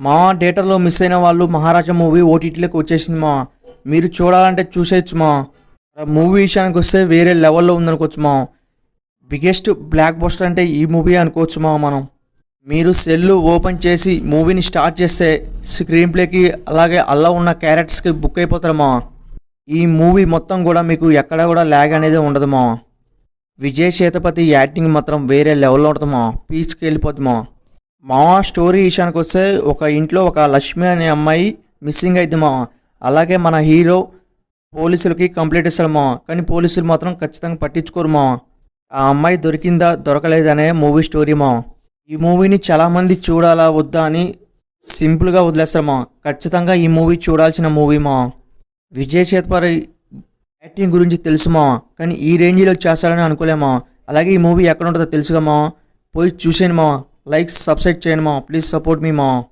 మా థియేటర్లో మిస్ అయిన వాళ్ళు మహారాజా మూవీ ఓటీటీలోకి వచ్చేసింది మా. మీరు చూడాలంటే చూసేయచ్చు మా. మూవీ విషయానికి వస్తే వేరే లెవెల్లో ఉందనుకోవచ్చు మా. బిగ్గెస్ట్ బ్లాక్ బస్టర్ అంటే ఈ మూవీ అనుకోవచ్చు మా మనం. మీరు సెల్ ఓపెన్ చేసి మూవీని స్టార్ట్ చేస్తే స్క్రీన్ ప్లేకి అలాగే అలా ఉన్న క్యారెక్టర్స్కి బుక్ అయిపోతారు మా. ఈ మూవీ మొత్తం కూడా మీకు ఎక్కడ కూడా ల్యాగ్ అనేది ఉండదు మా. విజయ్ సేతుపతి యాక్టింగ్ మాత్రం వేరే లెవెల్లో ఉంటుంది మా. పీచ్కి వెళ్ళిపోతుంది మా. మా స్టోరీ విషయానికి వస్తే ఒక ఇంట్లో ఒక లక్ష్మి అనే అమ్మాయి మిస్సింగ్ అయింది మా అలాగే మన హీరో పోలీసులకి కంప్లైంట్ ఇస్తాడు మా కానీ పోలీసులు మాత్రం ఖచ్చితంగా పట్టించుకోరు మా. ఆ అమ్మాయి దొరికిందా దొరకలేదనే మూవీ స్టోరీ మా. ఈ మూవీని చాలామంది చూడాలా వద్దా అని సింపుల్గా వదిలేస్తారు మా. ఖచ్చితంగా ఈ మూవీ చూడాల్సిన మూవీ మా. విజయ్ సేతుపతి యాక్టింగ్ గురించి తెలుసు మా కానీ ఈ రేంజ్లో చేస్తాడని అనుకోలేమా అలాగే ఈ మూవీ ఎక్కడ ఉంటుందో తెలుసుగా మా. పోయి చూసేయండి మా. లైక్స్ సబ్స్క్రైబ్ చేయండి మా. ప్లీజ్ సపోర్ట్ మీ మా.